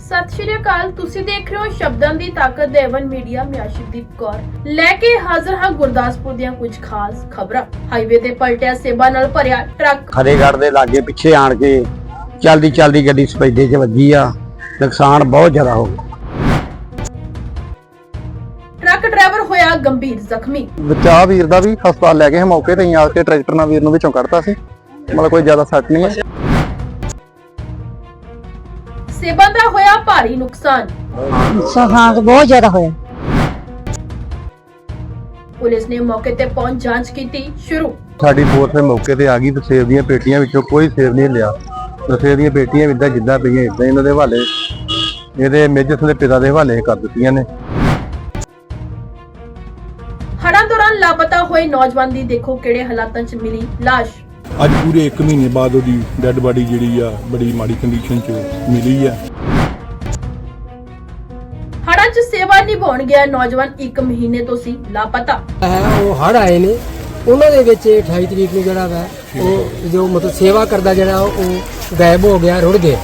ਸਤਿ ਸ਼੍ਰੀ ਅਕਾਲ ਤੁਸੀਂ ਦੇਖ ਰਹੇ ਹੋ ਸ਼ਬਦਾਂ ਦੀ ਤਾਕਤ ਦੇਵਨ ਮੀਡੀਆ ਮੈਂ ਆਸ਼ਿਕਦੀਪ ਕੌਰ। ਲੈ ਕੇ ਹਾਜ਼ਰ ਹਾਂ ਗੁਰਦਾਸਪੁਰ ਦੀਆਂ ਕੁਝ ਖਾਸ ਖਬਰਾਂ। ਹਾਈਵੇ ਤੇ ਪਲਟਿਆ ਸੇਬਾ ਨਾਲ ਭਰਿਆ ਟਰੱਕ। ਫਤਿਹਗੜ੍ਹ ਦੇ ਲਾਗੇ ਪਿੱਛੇ ਆਣ ਕੇ ਚਲਦੀ ਚਲਦੀ ਗੱਡੀ ਸਪੈਦੇ 'ਚ ਵੱਜੀ ਆ। ਨੁਕਸਾਨ ਬਹੁਤ ਜ਼ਿਆਦਾ ਹੋ ਗਿਆ। ਟਰੱਕ ਡਰਾਈਵਰ ਹੋਇਆ ਗੰਭੀਰ ਜ਼ਖਮੀ। ਬਚਾ ਵੀਰ ਦਾ ਵੀ ਹਸਪਤਾਲ ਲੈ ਗਏ ਸੀ ਮੌਕੇ ਤੇ ਹੀ ਆ ਕੇ ਟਰੈਕਟਰ ਨਾਲ ਵੀਰ ਨੂੰ ਵਿੱਚੋਂ ਕੱਢਤਾ ਸੀ। ਮਤਲਬ ਕੋਈ ਜ਼ਿਆਦਾ ਸੱਟ ਨਹੀਂ ਹੈ। ਸੇਬਾ ਦਾ ਹੋਇਆ ਭਾਰੀ ਨੁਕਸਾਨ। ਹਾਂ ਬਹੁਤ ਜ਼ਿਆਦਾ ਹੋਇਆ। ਪੁਲਿਸ ਨੇ ਮੌਕੇ ਤੇ ਪਹੁੰਚ ਜਾਂਚ ਕੀਤੀ ਸ਼ੁਰੂ। ਸਾਡੀ ਫੋਰਸ ਦੇ ਮੌਕੇ ਤੇ ਆ ਗਈ ਤੇ ਸੇਬ ਦੀਆਂ ਪੇਟੀਆਂ ਵਿੱਚੋਂ ਕੋਈ ਸੇਬ ਨਹੀਂ ਲਿਆ। ਤੇ ਸੇਬ ਦੀਆਂ ਪੇਟੀਆਂ ਵੀ ਏਦਾਂ ਜਿੱਦਾਂ ਪਈਆਂ ਇਦਾਂ ਇਹਨਾਂ ਦੇ ਹਵਾਲੇ। ਇਹਦੇ ਮੇਜਰ ਦੇ ਪਿਤਾ ਦੇ ਹਵਾਲੇ ਕਰ ਦਿੱਤੀਆਂ ਨੇ। ਹੜ੍ਹਾਂ ਦੌਰਾਨ ਲਾਪਤਾ ਹੋਏ ਨੌਜਵਾਨ ਦੀ ਦੇਖੋ ਕਿਹੜੇ ਹਾਲਾਤਾਂ 'ਚ ਮਿਲੀ ਲਾਸ਼। ਅੱਜ ਪੂਰੇ 1 ਮਹੀਨੇ ਬਾਅਦ ਉਹਦੀ ਡੈੱਡ ਬਾਡੀ ਜਿਹੜੀ ਆ ਬੜੀ ਮਾੜੀ ਕੰਡੀਸ਼ਨ 'ਚ ਮਿਲੀ ਆ। ਹੜ੍ਹਾਂ 'ਚ ਸੇਵਾ ਨਿਭਾਉਣ ਗਿਆ ਨੌਜਵਾਨ 1 ਮਹੀਨੇ ਤੋਂ ਸੀ ਲਾਪਤਾ। ਹੈ ਉਹ ਹੜ ਆਏ ਨੇ। ਉਹਨਾਂ ਦੇ ਵਿੱਚ 28 ਤਰੀਕ ਨੂੰ ਜਿਹੜਾ ਵਾ ਉਹ ਜੋ ਮਤਲਬ ਸੇਵਾ ਕਰਦਾ ਜਿਹੜਾ ਉਹ ਗਾਇਬ ਹੋ ਗਿਆ ਰੁੜ ਗਿਆ।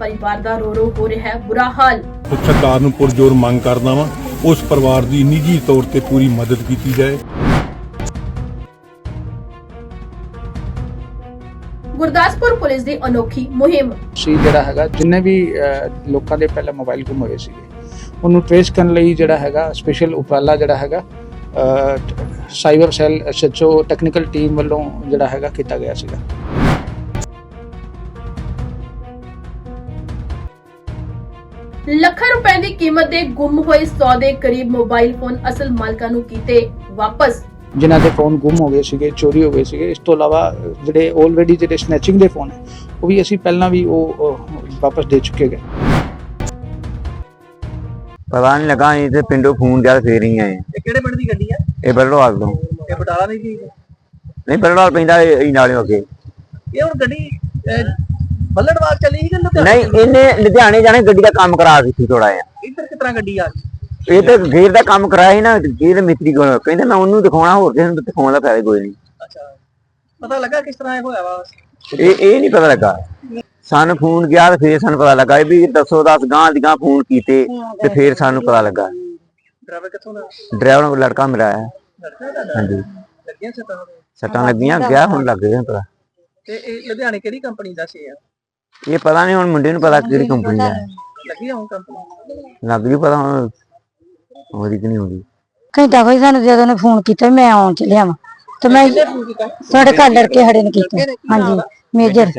ਪਰਿਵਾਰ ਦਾ ਰੋ ਰੋ ਹੋ ਰਿਹਾ ਹੈ ਬੁਰਾ ਹਾਲ। ਸਰਕਾਰ ਨੂੰ ਪੁਰਜ਼ੋਰ ਮੰਗ ਕਰਦਾ ਵਾਂ ਉਸ ਪਰਿਵਾਰ ਦੀ ਨਿੱਜੀ ਤੌਰ ਤੇ ਪੂਰੀ ਮਦਦ ਕੀਤੀ ਜਾਏ। ਗੁਰਦਾਸਪੁਰ ਪੁਲਿਸ ਦੀ ਅਨੋਖੀ ਮੁਹਿੰਮ। ਸੀ ਜਿਹੜਾ ਹੈਗਾ ਜਿੰਨੇ ਵੀ ਲੋਕਾਂ ਦੇ ਪਹਿਲਾਂ ਮੋਬਾਈਲ ਗੁੰਮ ਹੋਏ ਸੀਗੇ ਉਹਨੂੰ ਟ੍ਰੇਸ ਕਰਨ ਲਈ ਜਿਹੜਾ ਹੈਗਾ ਸਪੈਸ਼ਲ ਉਪਰਾਲਾ ਜਿਹੜਾ ਹੈਗਾ cyber cell SHO technical team ਵੱਲੋਂ ਜਿਹੜਾ ਹੈਗਾ ਕੀਤਾ ਗਿਆ ਸੀਗਾ। ਲੱਖਾਂ ਰੁਪਏ ਦੀ ਕੀਮਤ ਦੇ ਗੁੰਮ ਹੋਏ 100 ਦੇ ਕਰੀਬ ਮੋਬਾਈਲ ਫੋਨ ਅਸਲ ਮਾਲਕਾਂ ਨੂੰ ਕੀਤੇ ਵਾਪਸ। ਜਿਨ੍ਹਾਂ ਦੇ ਫੋਨ ਗੁੰਮ ਹੋ ਗਏ ਸੀਗੇ ਚੋਰੀ ਹੋ ਗਏ ਸੀਗੇ ਇਸ ਤੋਂ ਇਲਾਵਾ ਜਿਹੜੇ ਆਲਰੇਡੀ ਜਿਹੜੇ ਸਨੈਚਿੰਗ ਦੇ ਫੋਨ ਹੈ ਉਹ ਵੀ ਅਸੀਂ ਪਹਿਲਾਂ ਵੀ ਉਹ ਵਾਪਸ ਦੇ ਚੁੱਕੇ ਗਏ। ਪਤਾ ਨਹੀਂ ਲੱਗਾ ਅਸੀਂ ਤੇ ਪਿੰਡੋਂ ਫੋਨ ਕਰ ਫੇਰ ਹੀ ਆਏ ਇਹ ਕਿਹੜੇ ਪਿੰਡ ਦੀ ਗੱਡੀ ਆ? ਇਹ ਬਰੜਵਾਲ ਤੋਂ। ਇਹ ਬਟਾਲਾ ਦੀ ਸੀ ਨਹੀਂ ਬਰੜਵਾਲ ਪੈਂਦਾ ਇਹ ਇਹ ਨਾਲੇ ਅੱਗੇ ਇਹ ਹੁਣ ਗੱਡੀ ਬੱਲੜਵਾਲ ਚੱਲੀ ਸੀ ਕਿ ਨਹੀਂ ਇਹਨੇ ਲੁਧਿਆਣੇ ਜਾਣੇ ਗੱਡੀ ਦਾ ਕੰਮ ਕਰਾ ਦਿੱਤੀ ਥੋੜਾ ਆ ਇੱਧਰ ਤਰ੍ਹਾਂ ਗੱਡੀ ਆ ਗਈ? ਇਹ ਤੇ ਗੇਰ ਦਾ ਕੰਮ ਕਰਾਇਆ ਸੀ ਨਾ ਗੇਰ ਦੇ ਮਿਸਤਰੀ ਕੋਲ। ਕਹਿੰਦੇ ਮੈਂ ਉਹਨੂੰ ਦਿਖਾਉਣਾ ਹੋਰ ਕਿਸੇ ਨੂੰ ਦਿਖਾਉਣ ਦਾ ਫਾਇਦਾ ਕੋਈ ਨਹੀਂ। ਅੱਛਾ। ਪਤਾ ਲੱਗਾ ਕਿਸ ਤਰ੍ਹਾਂ ਇਹ ਹੋਇਆ ਵਾ? ਇਹ ਇਹ ਨਹੀਂ ਪਤਾ ਲੱਗਾ। ਸਾਨੂੰ ਫੋਨ ਗਿਆ ਤੇ ਫੇਰ ਸਾਨੂੰ ਪਤਾ ਲੱਗਾ ਵੀ ਦੱਸੋ ਦਸ ਗਾਂ ਦੀ ਗਾਂ ਫੋਨ ਕੀਤੇ ਤੇ ਫੇਰ ਸਾਨੂੰ ਪਤਾ ਲੱਗਾ। ਡਰਾਈਵਰ ਕਿੱਥੋਂ ਦਾ? ਡਰਾਈਵਰ ਨੂੰ ਲੜਕਾ ਲੜਕਾ ਦਾ? ਹਾਂਜੀ। ਲੱਗੀਆਂ। ਸੱਟਾਂ? ਲੱਗੀਆਂ ਗਿਆ ਹੁਣ ਲੱਗ ਗਿਆ ਪਤਾ। ਤੇ ਇਹ ਲੁਧਿਆਣੇ ਕਿਹੜੀ ਕੰਪਨੀ ਦਾ ਸੀ ਇਹ? ਇਹ ਪਤਾ ਨਹੀਂ ਹੁਣ ਮੁੰਡੇ ਨੂੰ ਪਤਾ ਕਿਹੜੀ ਕੰਪਨੀ ਦਾ ਹੈ। ਲੱਗੀ ਹੁਣ ਕੰਪਨੀ ਲੱਗ ਜੂ ਪਤਾ ਹੁਣ। ਉਹਦੀ ਕਿ ਨਹੀਂ ਹੋਦੀ? ਘੰਟਾ ਕੋਈ ਸਾਨੂੰ ਜਦੋਂ ਨੇ ਫੋਨ ਕੀਤਾ ਵੀ ਮੈਂ ਆਉਣ ਚੱਲਿਆ ਵਾਂ। ਤੇ ਮੈਂ ਸਾਡੇ ਘਰ ਲੜਕੇ ਖੜੇ ਨੇ ਕੀਤਾ। ਹਾਂਜੀ ਮੇਜਰ।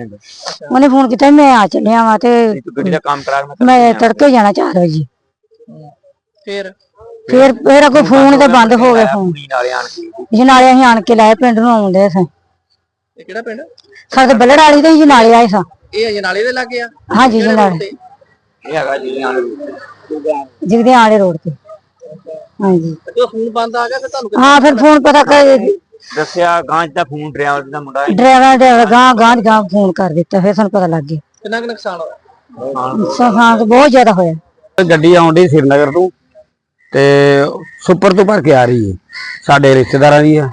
ਉਹਨੇ ਫੋਨ ਕੀਤਾ ਵੀ ਮੈਂ ਆ ਚੱਲਿਆ ਵਾਂ ਤੇ ਤੂੰ ਗੱਡੀ ਦਾ ਕੰਮ ਕਰਾ ਕੇ ਮੈਂ ਤੜਕੇ ਜਾਣਾ 4 ਵਜੇ। ਫਿਰ? ਫਿਰ ਫਿਰ ਅੱਗੋਂ ਫੋਨ ਤੇ ਬੰਦ ਹੋ ਗਿਆ ਫੋਨ ਕੁੜੀ ਨਾਲੇ ਜਨਾਲੇ ਅਸੀਂ ਆਣ ਕੇ ਲਾਏ ਪਿੰਡ ਨੂੰ ਆਉਂਦੇ ਸਾਂ। ਇਹ ਕਿਹੜਾ ਪਿੰਡ? ਸਾਡੇ ਬੱਲੜ ਵਾਲੀ ਤੇ ਜਨਾਲੇ ਆਏ ਸਾਂ। ਇਹ ਅਜਨਾਲੇ ਦੇ ਲੱਗੇ ਆ? ਹਾਂਜੀ ਜਨਾਲੇ ਇਹ ਹੈਗਾ ਜੀ ਜਿਗਦੇ ਆਲੇ ਰੋਡ ਤੇ। ਹਾਂਜੀ। ਜਦੋਂ ਫੋਨ ਬੰਦ ਆ ਗਿਆ ਫਿਰ ਤੁਹਾਨੂੰ ਹਾਂ ਫਿਰ ਫੋਨ ਪਤਾ ਕਰ। ਦੱਸਿਆ ਗਾਂ ਦਾ ਫੋਨ ਡਰਾਈਵਰ ਦਾ ਮੁੰਡਾ ਹੈ। ਡਰਾਈਵਰ ਡਰਾਈਵਰ ਗਾਂ ਗਾਂ ਦੀ ਗਾਂ ਫੋਨ ਕਰ ਦਿੱਤਾ ਫਿਰ ਸਾਨੂੰ ਪਤਾ ਲੱਗ ਗਿਆ। ਕਿੰਨਾ ਕੁ ਨੁਕਸਾਨ ਹੋਇਆ? ਸਫਾਂ ਬਹੁਤ ਜ਼ਿਆਦਾ ਹੋਇਆ। ਗੱਡੀ ਆਉਂਦੀ ਸ੍ਰੀਨਗਰ ਤੋਂ ਤੇ ਸੁਪਰ ਤੋਂ ਭਰ ਕੇ ਆ ਰਹੀ ਹੈ। ਸਾਡੇ ਰਿਸ਼ਤੇਦਾਰਾਂ ਦੀ ਆ।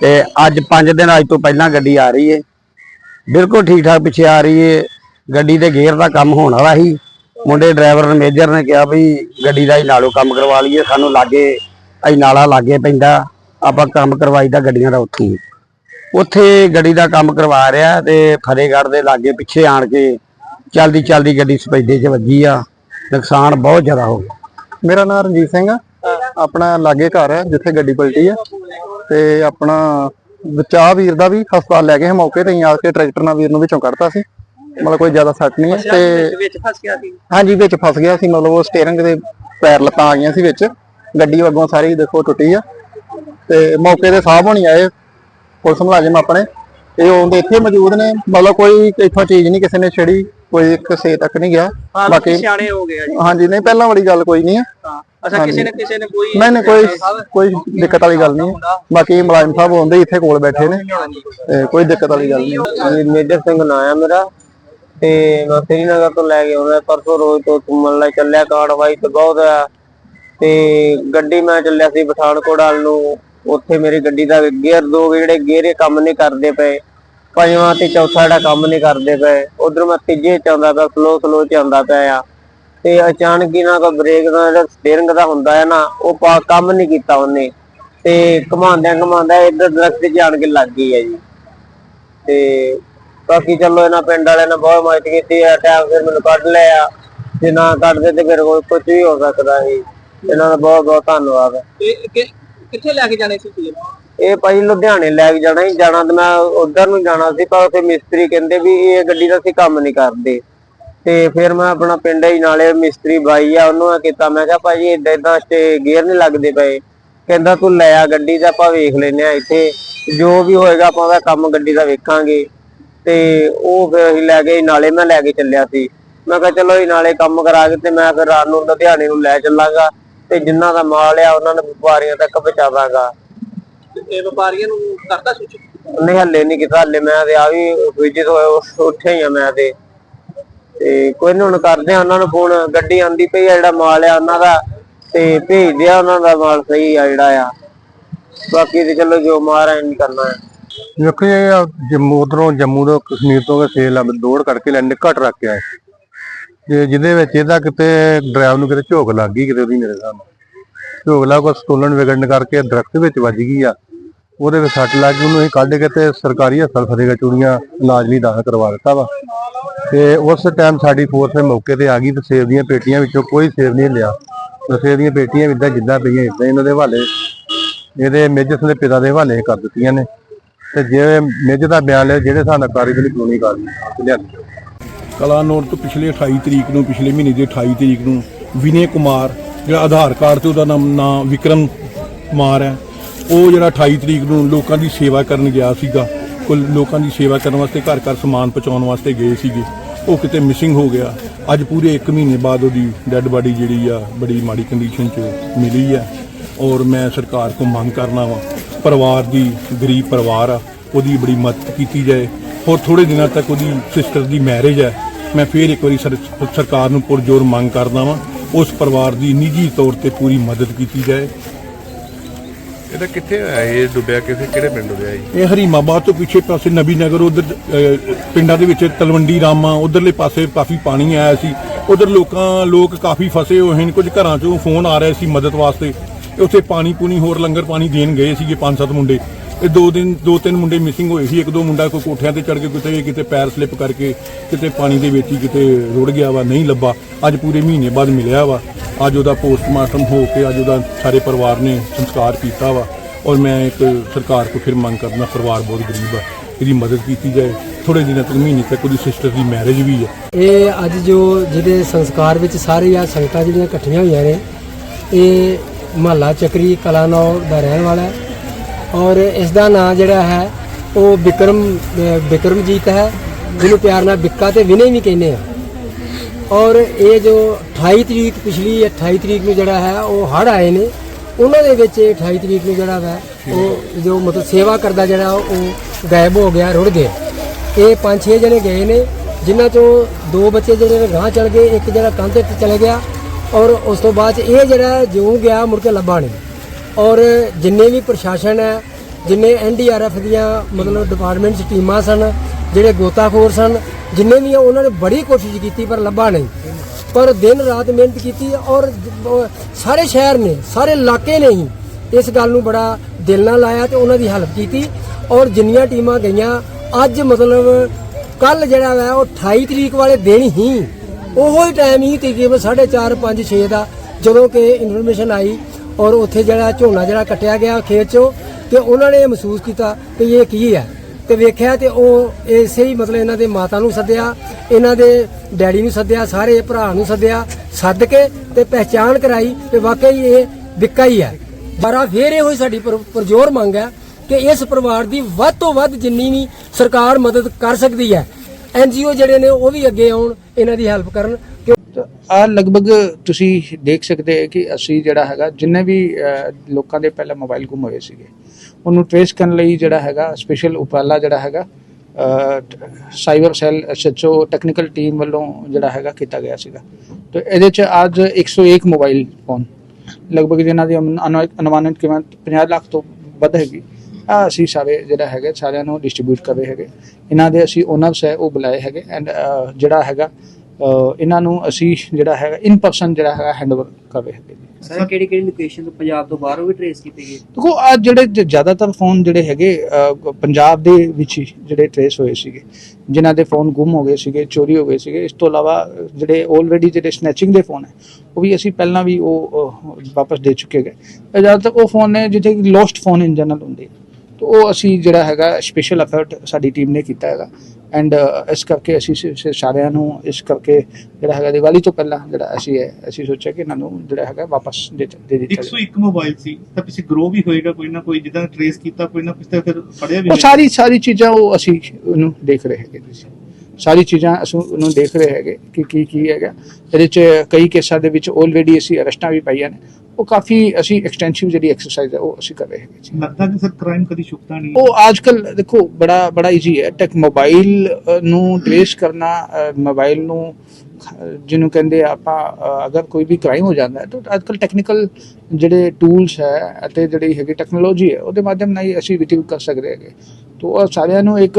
ਤੇ ਅੱਜ 5 ਦਿਨ ਅੱਜ ਤੋਂ ਪਹਿਲਾਂ ਗੱਡੀ ਆ ਰਹੀ ਹੈ। ਬਿਲਕੁਲ ਠੀਕ ਠਾਕ ਪਿੱਛੇ ਆ ਰਹੀ ਹੈ। ਗੱਡੀ ਦੇ ਗੇਅਰ ਦਾ ਕੰਮ ਹੋਣ ਵਾਲਾ ਸੀ। ਮੁੰਡੇ ਡਰਾਈਵਰ ਨੇ, ਮੇਜਰ ਨੇ ਕਿਹਾ ਵੀ ਗੱਡੀ ਦਾ ਹੀ ਨਾਲੋਂ ਕੰਮ ਕਰਵਾ ਲਈਏ, ਸਾਨੂੰ ਲਾਗੇ, ਅਸੀਂ ਨਾਲਾ ਲਾਗੇ ਪੈਂਦਾ, ਆਪਾਂ ਕੰਮ ਕਰਵਾਈਦਾ ਗੱਡੀਆਂ ਦਾ ਉੱਥੇ। ਹੀ। ਉੱਥੇ ਗੱਡੀ ਦਾ ਕੰਮ ਕਰਵਾ ਰਿਹਾ ਤੇ ਫਤਿਹਗੜ੍ਹ ਦੇ ਲਾਗੇ ਪਿੱਛੇ ਆਣ ਕੇ ਚਲਦੀ ਚਲਦੀ ਗੱਡੀ ਸਪੈਦੇ 'ਚ ਵੱਜੀ ਆ, ਨੁਕਸਾਨ ਬਹੁਤ ਜ਼ਿਆਦਾ ਹੋ ਗਿਆ। ਮੇਰਾ ਨਾਮ ਰਣਜੀਤ ਸਿੰਘ ਆ। ਆਪਣਾ ਲਾਗੇ ਘਰ ਹੈ ਜਿੱਥੇ ਗੱਡੀ ਪਲਟੀ ਆ। ਤੇ ਆਪਣਾ ਬਚਾ ਵੀਰ ਦਾ ਵੀ ਹਸਪਤਾਲ ਲੈ ਗਏ ਮੌਕੇ ਤੇ ਆ ਕੇ ਟਰੈਕਟਰ ਨਾਲ ਵੀਰ ਨੂੰ ਵਿੱਚੋਂ ਕੱਢਤਾ ਸੀ। ਮਤਲਬ ਕੋਈ ਜ਼ਿਆਦਾ ਸੱਟ ਨਹੀਂ ਹੈ ਤੇ ਵਿੱਚ ਫਸ ਗਿਆ ਸੀ। ਹਾਂਜੀ ਵਿੱਚ ਫਸ ਗਿਆ ਸੀ ਮਤਲਬ ਉਹ ਸਟੀਅਰਿੰਗ ਦੇ ਪੈਰ ਲੱਤਾਂ ਆ ਗਈਆਂ ਸੀ ਵਿੱਚ। ਗੱਡੀ ਅੱਗੋਂ ਸਾਰੀ ਦੇਖੋ ਟੁੱਟੀ ਆ। ਤੇ ਮੌਕੇ ਤੇ ਸਾਹਬ ਹੋਣੀ ਆਏ ਪੁਲਿਸ ਮੁਲਾਜ਼ਮ ਆਪਣੇ। ਇਹ ਉਹਦੇ ਇੱਥੇ ਮੌਜੂਦ ਨੇ ਮਤਲਬ ਕੋਈ ਇੱਥੋਂ ਚੀਜ਼ ਨਹੀਂ ਕਿਸੇ ਨੇ ਛੇੜੀ ਕੋਈ ਕਿਸੇ ਤੱਕ ਨਹੀਂ ਗਿਆ। ਬਾਕੀ ਸਿਆਣੇ ਹੋ ਗਏ ਜੀ। ਹਾਂਜੀ ਨਹੀਂ ਪਹਿਲਾਂ ਵਾਲੀ ਗੱਲ ਕੋਈ ਨਹੀਂ ਹੈ। ਅੱਛਾ ਕਿਸੇ ਨੇ ਕਿਸੇ ਨੇ ਕੋਈ ਨਹੀਂ ਨਹੀਂ ਕੋਈ ਕੋਈ ਦਿੱਕਤ ਵਾਲੀ ਗੱਲ ਨਹੀਂ। ਬਾਕੀ ਮੁਲਾਜ਼ਮ ਸਾਹਿਬ ਹੁੰਦੇ ਇੱਥੇ ਕੋਲ ਬੈਠੇ ਨੇ। ਤੇ ਕੋਈ ਦਿੱਕਤ ਵਾਲੀ ਗੱਲ ਨਹੀਂ। ਮੇਜਰ ਸਿੰਘ ਨਾਂ ਆ ਮੇਰਾ। ਤੇ ਮੈਂ ਸ੍ਰੀਨਗਰ ਤੋਂ ਲੈ ਕੇ ਆਉਂਦਾ ਪਰਸੋਂ ਰੋਜ਼ ਤੋਂ ਘੁੰਮਣ ਲਈ ਚੱਲਿਆ ਕਾਰਵਾਈ ਤੇ ਬਹੁਤ ਆ। ਤੇ ਗੱਡੀ ਮੈਂ ਚੱਲਿਆ ਸੀ ਪਠਾਨਕੋਟ ਵੱਲ ਨੂੰ, ਉੱਥੇ ਮੇਰੀ ਗੱਡੀ ਦਾ ਗੇਅਰ ਦੋ ਜਿਹੜੇ ਗੇਅਰੇ ਕੰਮ ਨਹੀਂ ਕਰਦੇ ਪਏ। ਪੰਜਵਾਂ ਤੇ ਚੌਥਾ ਜਿਹੜਾ ਕੰਮ ਨਹੀਂ ਕਰਦੇ ਪਏ। ਉਧਰ ਮੈਂ ਤੀਜੇ ਚ ਆਉਂਦਾ ਪਿਆ ਸਲੋ ਸਲੋ ਚ ਆਉਂਦਾ ਪਿਆ ਆ। ਤੇ ਅਚਾਨਕ ਹੀ ਨਾ ਕੋ ਬ੍ਰੇਕ ਦਾ ਜਿਹੜਾ ਸਟੀਅਰਿੰਗ ਦਾ ਹੁੰਦਾ ਹੈ ਨਾ, ਉਹ ਕੰਮ ਨਹੀਂ ਕੀਤਾ ਉਹਨੇ। ਤੇ ਘਮਾਉਂਦਿਆਂ ਘਮਾਉਂਦਿਆਂ ਇੱਧਰ ਦਰਖਤ 'ਚ ਆਣ ਕੇ ਲੱਗ ਗਈ ਹੈ ਜੀ। ਤੇ ਬਾਕੀ ਚਲੋ ਇਹਨਾਂ ਪਿੰਡ ਵਾਲਿਆਂ ਨੇ ਬਹੁਤ ਮਦਦ ਕੀਤੀ ਹੈ ਟਾਈਮ ਫਿਰ ਮੈਨੂੰ ਕੱਢ ਲਿਆ। ਜੇ ਨਾ ਕੱਢਦੇ ਤੇ ਫਿਰ ਕੋਈ ਕੁਝ ਵੀ ਹੋ ਸਕਦਾ ਸੀ। ਇਹਨਾਂ ਦਾ ਬਹੁਤ ਬਹੁਤ ਧੰਨਵਾਦ। ਤੇ ਕਿ- ਕਿੱਥੇ ਲੈ ਕੇ ਜਾਣੇ ਸੀ ਤੁਸੀਂ? ਇਹ ਭਾਈ ਲੁਧਿਆਣੇ ਲੈ ਕੇ ਜਾਣਾ ਹੀ ਜਾਣਾ ਤੇ ਮੈਂ ਉਧਰ ਨੂੰ ਜਾਣਾ ਸੀ ਪਰ ਉੱਥੇ ਮਿਸਤਰੀ ਕਹਿੰਦੇ ਵੀ ਇਹ ਗੱਡੀ ਦਾ ਅਸੀਂ ਕੰਮ ਨਹੀਂ ਕਰਦੇ। ਤੇ ਫਿਰ ਮੈਂ ਆਪਣਾ ਪਿੰਡ ਹੀ ਨਾਲੇ ਮਿਸਤਰੀ ਬਾਈ ਆ ਉਹਨੂੰ ਮੈਂ ਕੀਤਾ। ਮੈਂ ਕਿਹਾ ਭਾਜੀ ਏਦਾਂ ਏਦਾਂ ਤੇ ਗੇਅਰ ਨਹੀਂ ਲੱਗਦੇ ਪਏ। ਕਹਿੰਦਾ ਤੂੰ ਲੈ ਆ ਗੱਡੀ ਦਾ ਆਪਾਂ ਵੇਖ ਲੈਨੇ ਆ ਇੱਥੇ। ਜੋ ਵੀ ਹੋਏਗਾ ਆਪਾਂ ਉਹਦਾ ਕੰਮ ਗੱਡੀ ਦਾ ਵੇਖਾਂਗੇ। ਤੇ ਉਹ ਫਿਰ ਅਸੀਂ ਲੈ ਗਏ ਨਾਲੇ ਮੈਂ ਲੈ ਕੇ ਚੱਲਿਆ ਸੀ। ਮੈਂ ਕਿਹਾ ਚਲੋ ਇਹ ਨਾਲੇ ਕੰਮ ਕਰਾ ਕੇ ਤੇ ਮੈਂ ਫਿਰ ਰਾਤ ਨੂੰ ਲੁਧਿਆਣੇ ਨੂੰ ਲੈ ਚੱਲਾਂਗਾ ਤੇ ਜਿੰਨਾ ਦਾ ਮਾਲ ਆ ਉਹਨਾਂ ਨੂੰ ਵਪਾਰੀਆਂ ਤੱਕ ਪਹੁੰਚਾਵਾਂਗਾ। ਤੇ ਇਹ ਵਪਾਰੀਆਂ ਨੂੰ ਕਰਦਾ ਸੂਚਿਤ ਨਹੀਂ ਹੱਲੇ ਨਹੀਂ ਕੀਤਾ ਹੱਲੇ ਮੈਂ ਤੇ ਆ ਵੀ ਵਿਜਿਟ ਹੋਇਆ ਉੱਠਿਆ ਹੀ ਆ ਮੈਂ ਤੇ। ਤੇ ਕੋਈ ਨੀ ਹੁਣ ਕਰਦੇ ਆ ਉਹਨਾਂ ਨੂੰ ਫੋਨ ਗੱਡੀ ਆਂਦੀ ਪਈ ਆ ਜਿਹੜਾ ਮਾਲ ਆ ਉਹਨਾਂ ਦਾ। ਤੇ ਭੇਜਦੇ ਆ ਉਹਨਾਂ ਦਾ ਮਾਲ ਸਹੀ ਆ ਜਿਹੜਾ ਆ। ਬਾਕੀ ਤੇ ਚਲੋ ਜੋ ਮਾਰਾ ਨਹੀਂ ਕਰਨਾ ਹੈ ਵੇਖੋ ਜੀ ਇਹ ਜੰਮੂ, ਉਧਰੋਂ ਜੰਮੂ ਤੋਂ ਕਸ਼ਮੀਰ ਤੋਂ ਸੇਲ ਆ ਦੌੜ ਕਰਕੇ ਲੈਣੇ ਘਟ ਰੱਖ ਕੇ ਆਏ। ਤੇ ਜਿਹਦੇ ਵਿੱਚ ਇਹਦਾ ਕਿਤੇ ਡਰਾਈਵਰ ਨੂੰ ਕਿਤੇ ਝੋਕ ਲੱਗ ਗਈ ਕਿਤੇ ਉਹਦੀ ਮੇਰੇ ਸਾਹਮਣੇ ਝੋਕ ਲਾ ਕੋ ਸਟੋਲਨ ਵਿਗੜਨ ਕਰਕੇ ਦਰਖਤ ਵਿੱਚ ਵੱਜ ਗਈ ਆ। ਉਹਦੇ ਵਿੱਚ ਸੱਟ ਲੱਗ ਗਈ, ਉਹਨੂੰ ਅਸੀਂ ਕੱਢ ਕੇ ਤੇ ਸਰਕਾਰੀ ਹਸਪਤਾਲ ਫਤਿਹਗੜ੍ਹ ਚੂੜੀਆਂ ਇਲਾਜ ਲਈ ਦਾਖਲ ਕਰਵਾ ਦਿੱਤਾ ਵਾ। ਤੇ ਉਸ ਟਾਈਮ ਸਾਡੀ ਫੋਰਸ ਮੌਕੇ ਤੇ ਆ ਗਈ ਤੇ ਸੇਬ ਦੀਆਂ ਪੇਟੀਆਂ ਵਿੱਚੋਂ ਕੋਈ ਸੇਬ ਨਹੀਂ ਲਿਆ। ਤੇ ਸੇਬ ਦੀਆਂ ਪੇਟੀਆਂ ਵੀ ਏਦਾਂ ਜਿੱਦਾਂ ਪਈਆਂ ਇਦਾਂ ਇਹਨਾਂ ਦੇ ਹਵਾਲੇ। ਇਹਦੇ ਮੇਜਰ ਦੇ ਪਿਤਾ ਦੇ ਹਵਾਲੇ ਕਰ ਦਿੱਤੀਆਂ ਨੇ। ਤੇ ਜਿਵੇਂ ਮੇਜਰ ਦਾ ਬਿਆਨ ਲਿਆ, ਜਿਹੜੇ ਹਿਸਾਬ ਕਾਰਵਾਈ ਕਾਨੂੰਨੀ ਕਾਰਵਾਈ ਲਿਆਂਦੀ ਕਲਾਨੌਰ ਤੋਂ ਪਿਛਲੇ 28 ਤਰੀਕ ਨੂੰ, ਪਿਛਲੇ ਮਹੀਨੇ ਦੀ 28 ਤਰੀਕ ਨੂੰ ਵਿਨੇ ਕੁਮਾਰ, ਜਿਹੜਾ ਆਧਾਰ ਕਾਰਡ ਤੇ ਉਹਦਾ ਨਾਮ, ਨਾਂ ਵਿਕਰਮ ਕੁਮਾਰ ਹੈ, ਉਹ ਜਿਹੜਾ 28 ਤਰੀਕ ਨੂੰ ਲੋਕਾਂ ਦੀ ਸੇਵਾ ਕਰਨ ਗਿਆ ਸੀਗਾ, ਕੋਈ ਲੋਕਾਂ ਦੀ ਸੇਵਾ ਕਰਨ ਵਾਸਤੇ ਘਰ ਘਰ ਸਮਾਨ ਪਹੁੰਚਾਉਣ ਵਾਸਤੇ ਗਏ ਸੀਗੇ, ਉਹ ਕਿਤੇ ਮਿਸਿੰਗ ਹੋ ਗਿਆ। ਅੱਜ ਪੂਰੇ 1 ਮਹੀਨੇ ਬਾਅਦ ਉਹਦੀ ਡੈੱਡ ਬਾਡੀ ਜਿਹੜੀ ਆ, ਬੜੀ ਮਾੜੀ ਕੰਡੀਸ਼ਨ 'ਚ ਮਿਲੀ ਹੈ ਔਰ ਮੈਂ ਸਰਕਾਰ ਤੋਂ ਮੰਗ ਕਰਨਾ ਵਾ ਪਰਿਵਾਰ ਦੀ ਗਰੀਬ ਪਰਿਵਾਰ ਆ ਉਹਦੀ ਬੜੀ ਮਦਦ ਕੀਤੀ ਜਾਏ ਹੋਰ ਥੋੜੇ ਦਿਨਾਂ ਤੱਕ ਉਹਦੀ ਸਿਸਟਰ ਦੀ ਮੈਰਿਜ ਹੈ ਮੈਂ ਫੇਰ ਇੱਕ ਵਾਰੀ ਸਰ- ਸਰਕਾਰ ਨੂੰ ਪੁਰਜੋਰ ਮੰਗ ਕਰਦਾ ਵਾਂ ਉਸ ਪਰਿਵਾਰ ਦੀ ਨਿੱਜੀ ਤੌਰ ਤੇ ਪੂਰੀ ਮਦਦ ਕੀਤੀ ਜਾਏ। ਇਹਦਾ ਕਿੱਥੇ ਹੋਇਆ ਇਹ ਡੁੱਬਿਆ ਕਿਸੇ ਕਿਹੜੇ ਪਿੰਡ ਡੁੱਬਿਆ ਜੀ ਇਹ ਹਰੀਮਾਬਾਦ ਤੋਂ ਪਿੱਛੇ ਪਾਸੇ ਨਬੀ ਨਗਰ ਉਧਰ ਪਿੰਡਾਂ ਦੇ ਵਿੱਚ ਤਲਵੰਡੀ ਰਾਮਾ ਉਧਰਲੇ ਪਾਸੇ ਕਾਫੀ ਪਾਣੀ ਆਇਆ ਸੀ। ਉਧਰ ਲੋਕਾਂ ਲੋਕ ਕਾਫੀ ਫਸੇ ਹੋਏ ਹਨ ਕੁਝ ਘਰਾਂ ਚੋਂ ਫੋਨ ਆ ਰਹੇ ਸੀ ਮਦਦ ਵਾਸਤੇ। ਉੱਥੇ ਪਾਣੀ ਪੂਣੀ ਹੋਰ ਲੰਗਰ ਪਾਣੀ ਦੇਣ ਗਏ ਸੀਗੇ ਪੰਜ ਸੱਤ ਮੁੰਡੇ। ਇਹ ਦੋ ਦਿਨ, ਦੋ ਤਿੰਨ ਮੁੰਡੇ ਮਿਸਿੰਗ ਹੋਏ ਸੀ। ਇੱਕ ਦੋ ਮੁੰਡਾ ਕੋਈ ਕੋਠਿਆਂ ਤੇ ਚੜ ਕੇ ਕਿਤੇ ਕਿਤੇ ਪੈਰ ਸਲਿੱਪ ਕਰਕੇ ਕਿਤੇ ਪਾਣੀ ਦੇ ਵਿੱਚ ਹੀ ਕਿਤੇ ਰੁੜ ਗਿਆ ਵਾ, ਨਹੀਂ ਲੱਭਾ। ਅੱਜ ਪੂਰੇ ਮਹੀਨੇ ਬਾਅਦ ਮਿਲਿਆ ਵਾ। ਅੱਜ ਉਹਦਾ ਪੋਸਟਮਾਰਟਮ ਹੋ ਕੇ ਅੱਜ ਉਹਦਾ ਸਾਰੇ ਪਰਿਵਾਰ ਨੇ ਸੰਸਕਾਰ ਕੀਤਾ ਵਾ। ਔਰ ਮੈਂ ਇੱਕ ਸਰਕਾਰ ਕੋ ਫਿਰ ਮੰਗ ਕਰਨਾ ਪਰਿਵਾਰ ਬਹੁਤ ਗਰੀਬ ਆ। ਇਹਦੀ ਮਦਦ ਕੀਤੀ ਜਾਏ। ਥੋੜੇ ਦਿਨਾਂ ਤੱਕ, ਮਹੀਨੇ ਤੱਕ ਉਹਦੀ ਸਿਸਟਰ ਦੀ ਮੈਰਿਜ ਵੀ ਹੈ ਇਹ ਅੱਜ ਜੋ ਜਿਹਦੇ ਸੰਸਕਾਰ ਵਿੱਚ ਸਾਰੇ ਆ, ਸੰਗਤਾਂ ਜਿਹੜੀਆਂ ਇਕੱਠੀਆਂ ਹੋਈਆਂ ਨੇ, ਇਹ ਮਹੱਲਾ ਚੱਕਰੀ ਕਲਾਨੌਰ ਦਾ ਰਹਿਣ ਵਾਲਾ ਹੈ। ਔਰ ਇਸ ਦਾ ਨਾਂ ਜਿਹੜਾ ਹੈ, ਉਹ ਵਿਕਰਮ ਅਹ ਵਿਕਰਮਜੀਤ ਹੈ। ਜਿਹਨੂੰ ਪਿਆਰ ਨਾਲ ਵਿੱਕਾ ਤੇ ਵਿਨੇ ਵੀ ਕਹਿੰਦੇ ਆ। ਔਰ ਇਹ ਜੋ 28 ਤਰੀਕ ਪਿਛਲੀ 28 ਤਰੀਕ ਨੂੰ ਜਿਹੜਾ ਹੈ, ਉਹ ਹੜ ਆਏ ਨੇ। ਉਹਨਾਂ ਦੇ ਵਿੱਚ ਇਹ 28 ਤਰੀਕ ਨੂੰ ਜਿਹੜਾ ਵਾ, ਉਹ ਜੋ ਮਤਲਬ ਸੇਵਾ ਕਰਦਾ ਜਿਹੜਾ, ਉਹ ਗਾਇਬ ਹੋ ਗਿਆ, ਰੁੜ ਗਿਆ। ਇਹ ਪੰਜ ਛੇ ਜਣੇ ਗਏ ਨੇ, ਜਿਨ੍ਹਾਂ ਚੋਂ ਦੋ ਬੱਚੇ ਜਿਹੜੇ ਨੇ, ਗਾਂਹ ਚਲ ਗਏ, ਇੱਕ ਜਿਹੜਾ ਕੰਧ ਤੇ ਚਲੇ ਗਿਆ ਔਰ ਉਸ ਤੋਂ ਬਾਅਦ 'ਚ ਇਹ ਜਿਹੜਾ ਜਿਉਂ ਗਿਆ, ਮੁੜ ਕੇ ਲੱਭਾ ਨਹੀਂ। ਔਰ ਜਿੰਨੇ ਵੀ ਪ੍ਰਸ਼ਾਸਨ ਹੈ, ਜਿੰਨੇ ਐਨਡੀਆਰਐਫ ਦੀਆਂ ਮਤਲਬ ਡਿਪਾਰਟਮੈਂਟਸ ਟੀਮਾਂ ਸਨ, ਜਿਹੜੇ ਗੋਤਾਖੋਰ ਸਨ, ਜਿੰਨੇ ਵੀ ਆ, ਉਹਨਾਂ ਨੇ ਬੜੀ ਕੋਸ਼ਿਸ਼ ਕੀਤੀ, ਪਰ ਲੱਭਾ ਨਹੀਂ। ਪਰ ਦਿਨ ਰਾਤ ਮਿਹਨਤ ਕੀਤੀ ਔਰ ਸਾਰੇ ਸ਼ਹਿਰ ਨੇ, ਸਾਰੇ ਇਲਾਕੇ ਨੇ ਹੀ ਇਸ ਗੱਲ ਨੂੰ ਬੜਾ ਦਿਲ ਨਾਲ ਲਾਇਆ ਤੇ ਉਹਨਾਂ ਦੀ ਹੈਲਪ ਕੀਤੀ। ਔਰ ਜਿੰਨੀਆਂ ਟੀਮਾਂ ਗਈਆਂ, ਅੱਜ ਮਤਲਬ ਕੱਲ ਜਿਹੜਾ ਵਾ, ਉਹ 28 ਤਰੀਕ ਵਾਲੇ ਦਿਨ ਹੀ ਉਹੋ ਹੀ ਟਾਈਮ ਹੀ ਤਕਰੀਬਨ 4:30 5 6 ਦਾ ਜਦੋਂ ਕਿ ਇਨਫੋਰਮੇਸ਼ਨ ਆਈ ਔਰ ਉੱਥੇ ਜਿਹੜਾ ਝੋਨਾ ਜਿਹੜਾ ਕੱਟਿਆ ਗਿਆ ਖੇਤ 'ਚੋਂ ਤੇ ਉਹਨਾਂ ਨੇ ਇਹ ਮਹਿਸੂਸ ਕੀਤਾ ਕਿ ਇਹ ਕੀ ਹੈ। ਤੇ ਵੇਖਿਆ ਤੇ ਉਹ ਇਸੇ ਹੀ ਮਤਲਬ ਇਹਨਾਂ ਦੇ ਮਾਤਾ ਨੂੰ ਸੱਦਿਆ, ਇਹਨਾਂ ਦੇ ਡੈਡੀ ਨੂੰ ਸੱਦਿਆ, ਸਾਰੇ ਭਰਾ ਨੂੰ ਸੱਦਿਆ, ਸੱਦ ਕੇ ਤੇ ਪਹਿਚਾਣ ਕਰਾਈ ਤੇ ਵਾਕਈ ਇਹ ਵਿੱਕਾ ਹੀ ਹੈ। ਬਾਰਾ ਫੇਰ ਇਹੋ ਹੀ ਸਾਡੀ ਪਰਜ਼ੋਰ ਮੰਗ ਹੈ ਕਿ ਇਸ ਪਰਿਵਾਰ ਦੀ ਵੱਧ ਤੋਂ ਵੱਧ ਜਿੰਨੀ ਵੀ ਸਰਕਾਰ ਮਦਦ ਕਰ ਸਕਦੀ ਹੈ ਐਨਜੀਓ ਜਿਹੜੇ ਨੇ ਉਹ ਵੀ ਅੱਗੇ ਆਉਣ, ਇਹਨਾਂ ਦੀ ਹੈਲਪ ਕਰਨ। ਆ ਲਗਭਗ ਤੁਸੀਂ ਦੇਖ ਸਕਦੇ ਹੋ ਕਿ ਅਸੀਂ ਜਿਹੜਾ ਹੈਗਾ, ਜਿੰਨੇ ਵੀ ਲੋਕਾਂ ਦੇ ਪਹਿਲਾਂ ਮੋਬਾਈਲ ਗੁੰਮ ਹੋਏ ਸੀਗੇ, ਉਹਨੂੰ ਟ੍ਰੇਸ ਕਰਨ ਲਈ ਜਿਹੜਾ ਹੈਗਾ ਸਪੈਸ਼ਲ ਉਪਰਾਲਾ ਜਿਹੜਾ ਹੈਗਾ cyber cell SHO technical team ਵੱਲੋਂ ਜਿਹੜਾ ਹੈਗਾ ਕੀਤਾ ਗਿਆ ਸੀਗਾ। ਤੇ ਇਹਦੇ ਚ ਅੱਜ 101 ਮੋਬਾਈਲ ਫੋਨ ਲਗਭਗ ਜਿਨ੍ਹਾਂ ਦੀ ਅਨੁਮਾਨਿਤ ਕੀਮਤ 50 ਲੱਖ ਤੋਂ ਵੱਧ ਹੈਗੀ। ਆ ਅਸੀਂ ਸਾਰੇ ਜਿਹੜਾ ਹੈਗਾ ਸਾਰਿਆਂ ਨੂੰ ਡਿਸਟ੍ਰੀਬਿਊਟ ਕਰ ਰਹੇ ਹੈਗੇ। ਇਹਨਾਂ ਦੇ ਅਸੀਂ ਓਨਰਸ ਹੈ ਉਹ ਬੁਲਾਏ ਹੈਗੇ ਐਂਡ ਜਿਹੜਾ ਹੈਗਾ ਇਹਨਾਂ ਨੂੰ ਅਸੀਂ ਜਿਹੜਾ ਹੈਗਾ ਇਨ ਪਰਸਨ ਜਿਹੜਾ ਹੈਗਾ ਹੈਂਡਓਵਰ ਕਰ ਰਹੇ ਹੈਗੇ। ਸਰ ਕਿਹੜੀ ਕਿਹੜੀ ਲੋਕੇਸ਼ਨ ਤੋਂ ਪੰਜਾਬ ਤੋਂ ਬਾਹਰੋਂ ਵੀ ਟ੍ਰੇਸ ਕੀਤੇ ਗਏ? ਦੇਖੋ ਆ ਜਿਹੜੇ ਜ਼ਿਆਦਾਤਰ ਫੋਨ ਜਿਹੜੇ ਹੈਗੇ ਪੰਜਾਬ ਦੇ ਵਿੱਚ ਹੀ ਜਿਹੜੇ ਟ੍ਰੇਸ ਹੋਏ ਸੀਗੇ। ਜਿਨ੍ਹਾਂ ਦੇ ਫੋਨ ਗੁੰਮ ਹੋ ਗਏ ਸੀਗੇ ਚੋਰੀ ਹੋ ਗਏ ਸੀਗੇ। ਇਸ ਤੋਂ ਇਲਾਵਾ ਜਿਹੜੇ ਆਲਰੇਡੀ ਜਿਹੜੇ ਸਨੈਚਿੰਗ ਦੇ ਫੋਨ ਹੈ ਉਹ ਵੀ ਅਸੀਂ ਪਹਿਲਾਂ ਵੀ ਉਹ ਵਾਪਸ ਦੇ ਚੁੱਕੇ ਗਏ। ਜ਼ਿਆਦਾਤਰ ਉਹ ਫੋਨ ਨੇ ਜਿਹਦੇ ਲੋਸਟ ਫੋਨ ਇਨ ਜਨਰਲ ਹੁੰਦੇ ਉਹ ਅਸੀਂ ਜਿਹੜਾ ਹੈਗਾ ਸਪੈਸ਼ਲ ਐਫਰਟ ਸਾਡੀ ਟੀਮ ਨੇ ਕੀਤਾ ਹੈਗਾ। ਐਂਡ ਇਸ ਕਰਕੇ ਅਸੀਂ ਸਾਰਿਆਂ ਨੂੰ ਇਸ ਕਰਕੇ ਜਿਹੜਾ ਹੈਗਾ ਦੀਵਾਲੀ ਤੋਂ ਪਹਿਲਾਂ ਜਿਹੜਾ ਅਸੀਂ ਅਸੀਂ ਸੋਚਿਆ ਕਿ ਇਹਨਾਂ ਨੂੰ ਜਿਹੜਾ ਹੈਗਾ ਵਾਪਸ ਦੇ ਦੇ ਦਿੱਤਾ ਜਾਵੇ। 101 ਮੋਬਾਈਲ ਸੀ ਤਾਂ ਪਿੱਛੇ ਗਰੋ ਵੀ ਹੋਏਗਾ ਕੋਈ ਨਾ ਕੋਈ ਜਿੱਦਾਂ ਟ੍ਰੇਸ ਕੀਤਾ ਕੋਈ ਨਾ ਤਾਂ ਫਿਰ ਫੜਿਆ ਵੀ ਉਹ। ਸਾਰੀ ਸਾਰੀ ਚੀਜ਼ਾਂ ਉਹ ਅਸੀਂ ਉਹਨੂੰ ਦੇਖ ਰਹੇ ਹੈਗੇ ਤੁਸੀਂ। ਸਾਰੀ ਚੀਜ਼ਾਂ ਅਸੀਂ ਉਹਨੂੰ ਦੇਖ ਰਹੇ ਹੈਗੇ ਕਿ ਕੀ ਕੀ ਹੈਗਾ। ਇਹਦੇ ਚ ਕਈ ਕੇਸਾਂ ਦੇ ਵਿੱਚ ਆਲਰੇਡੀ ਅਸੀਂ ਅਰੈਸਟਾਂ ਵੀ ਪਾਈਆਂ ਨੇ। ਉਹ ਕਾਫੀ ਅਸੀਂ ਐਕਸਟੈਂਸਿਵ ਜਿਹੜੀ ਐਕਸਰਸਾਈਜ਼ ਹੈ ਉਹ ਅਸੀਂ ਕਰ ਰਹੇ ਹੈਗੇ ਜੀ। ਲੱਗਦਾ ਕਿ ਸਰ ਕ੍ਰਾਈਮ ਕਦੀ ਛੁਪਦਾ ਨਹੀਂ? ਉਹ ਅੱਜਕੱਲ ਦੇਖੋ ਬੜਾ ਬੜਾ ਈਜ਼ੀ ਹੈ। ਟੈਕ ਮੋਬਾਈਲ ਨੂੰ ਟ੍ਰੇਸ ਕਰਨਾ ਮੋਬਾਈਲ ਨੂੰ ਜਿਹਨੂੰ ਕਹਿੰਦੇ ਆਪਾਂ ਅਗਰ ਕੋਈ ਵੀ ਕ੍ਰਾਈਮ ਹੋ ਜਾਂਦਾ ਹੈ ਤਾਂ ਅੱਜਕੱਲ ਟੈਕਨੀਕਲ ਜਿਹੜੇ ਟੂਲਸ ਹੈ ਅਤੇ ਜਿਹੜੀ ਹੈਗੀ ਟੈਕਨੋਲੋਜੀ ਹੈ ਉਹਦੇ ਮਾਧਿਅਮ ਨਾਲ ਹੀ ਅਸੀਂ ਰਿਟਰੀਵ ਕਰ ਸਕਦੇ ਹੈਗੇ। ਤਾਂ ਸਾਰਿਆਂ ਨੂੰ ਇੱਕ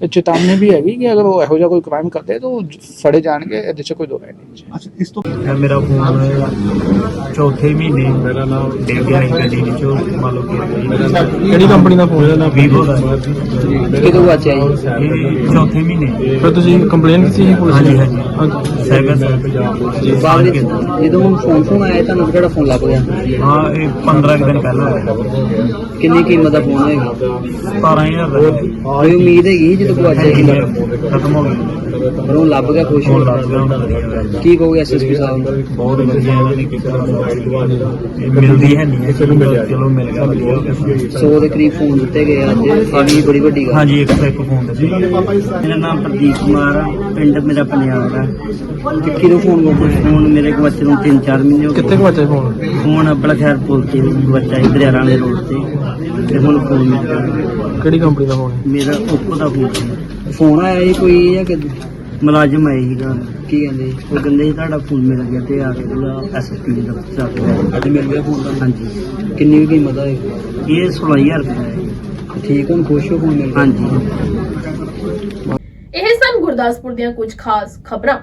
ਚੇਤਾਵਨੀ ਵੀ ਹੈਗੀ ਕਿ ਅਗਰ ਉਹ ਇਹੋ ਜਿਹਾ ਕੋਈ ਕ੍ਰਾਈਮ ਕਰਦੇ ਤਾਂ ਉਹ ਫੜੇ ਜਾਣਗੇ ਇਹਦੇ 'ਚ ਕੋਈ ਦੋ ਰਾਏ ਨਹੀਂ ਜੀ ਅੱਛਾ ਇਸ ਤੋਂ ਮੇਰਾ ਫੋਨ ਚੌਥੇ ਮਹੀਨੇ ਮੇਰਾ ਨਾਮ ਡੇਵ ਗਿਆ ਗੱਡੀ ਵਿੱਚੋਂ ਮੰਨ ਲਓ ਕਿ ਕਿਹੜੀ ਕੰਪਨੀ ਦਾ ਫੋਨ ਹੈ ਨਾ ਵੀਵੋ ਦਾ ਕਿਦੋਂ ਵਾਚਿਆ ਜੀ। ਇਹ ਚੌਥੇ ਮਹੀਨੇ। ਫਿਰ ਤੁਸੀਂ ਕੰਪਲੇਨ ਕੀਤੀ ਸੀ ਪੁਲਿਸ ਹਾਂਜੀ ਹਾਂਜੀ। ਸਾਈਬਰ ਬਾਅਦ ਵਿੱਚ ਜਦੋਂ ਫੋਨ ਫੋਨ ਆਇਆ ਤੁਹਾਨੂੰ ਕਿਹੜਾ ਫੋਨ ਲੱਭ ਗਿਆ। ਹਾਂ ਇਹ 15 ਕੁ ਦਿਨ ਪਹਿਲਾਂ ਹੋਇਆ। ਕਿੰਨੀ ਕੀਮਤ ਦਾ ਫੋਨ ਹੋਏਗਾ? 17000 ਦਾ। ਕੋਈ ਉਮੀਦ ਹੈਗੀ ਜਦੋਂ ਗਵਾਚਿਆ ਸੀ ਖਤਮ ਹੋ ਗਿਆ। ਪਰ ਉਹ ਲੱਭ ਗਿਆ ਖੁਸ਼ ਫੋਨ ਹੋ ਲੱਗ ਗਿਆ। ਹੁਣ। ਕੀ ਕਹੋਗੇ ਐਸਐਸਪੀ ਸਾਹਿਬ ਨੂੰ? ਬਹੁਤ ਵਧੀਆ ਇਹਨਾਂ ਨੇ ਕੀਤਾ ਇਹ ਮਿਲਦੀ ਹੈ ਨਹੀਂ ਚਲੋ ਮਿਲ ਗਿਆ। ਚਲੋ ਮਿਲ ਗਿਆ। ਵਧੀਆ ਹੋ ਗਿਆ। 100 ਦੇ ਕਰੀਬ ਫੋਨ ਦਿੱਤੇ ਗਏ ਅੱਜ ਇਹ ਵੀ ਬੜੀ ਵੱਡੀ ਗੱਲ। ਹਾਂਜੀ ਇੱਕ ਇੱਕ ਫੋਨ ਦੇ ਸੀ ਮੇਰਾ ਨਾਮ ਪ੍ਰਦੀਪ ਕੁਮਾਰ ਆ। ਪਿੰਡ ਮੇਰਾ ਪੰਜਾਬ ਦਾ ਕਿ ਕਿਹਨੂੰ ਫੋਨ ਕਰਦੇ ਫੋਨ ਮੇਰੇ ਕੋਲ ਬੱਚੇ ਨੂੰ 3-4 ਮਹੀਨੇ ਹੋ ਗਏ। ਕਿੱਥੇ ਗਵਾਚਿਆ ਫੋਨ ਫੋਨ ਆਪਣਾ ਖੈਰ ਪੁੱਲ ਤੇ ਬੱਚਾ ਇਧਰ ਆ ਵਾਲੇ ਰੋਡ ਤੇ। ਤੇ ਹੁਣ ਫੋਨ ਮਿਲ ਗਿਆ। ਕਿਹੜੀ ਕੰਪਨੀ ਦਾ ਫੋਨ ਮੇਰਾ ਓਪੋ ਦਾ ਫੋਨ ਫੋਨ ਆਇਆ ਸੀ ਕੋਈ ਜਾਂ ਕਿ ਮੁਲਾਜ਼ਮ ਆਏ ਸੀਗਾ। ਕੀ ਕਹਿੰਦੇ? ਉਹ ਕਹਿੰਦੇ ਸੀ ਤੁਹਾਡਾ ਫੋਨ ਮਿਲ ਗਿਆ ਤੇ ਆ ਕੇ ਉਹਦਾ ਐਸਪੀ ਦਾ ਦਫ਼ਤਰ ਆ ਅੱਜ ਮਿਲ ਗਿਆ ਫੋਨ ਦਾ ਹਾਂਜੀ। ਕਿੰਨੀ ਵੀ ਕੀਮਤ ਹੋਏਗਾ ਇਹ? 16000 ਰੁਪਏ ਹੈ। ਠੀਕ ਹੁਣ ਖੁਸ਼ ਹੋ ਫੋਨ ਮਿਲ ਗਿਆ? ਹਾਂਜੀ। ਇਹ ਸਨ ਗੁਰਦਾਸਪੁਰ ਦੀਆਂ ਕੁਝ ਖਾਸ ਖਬਰਾਂ।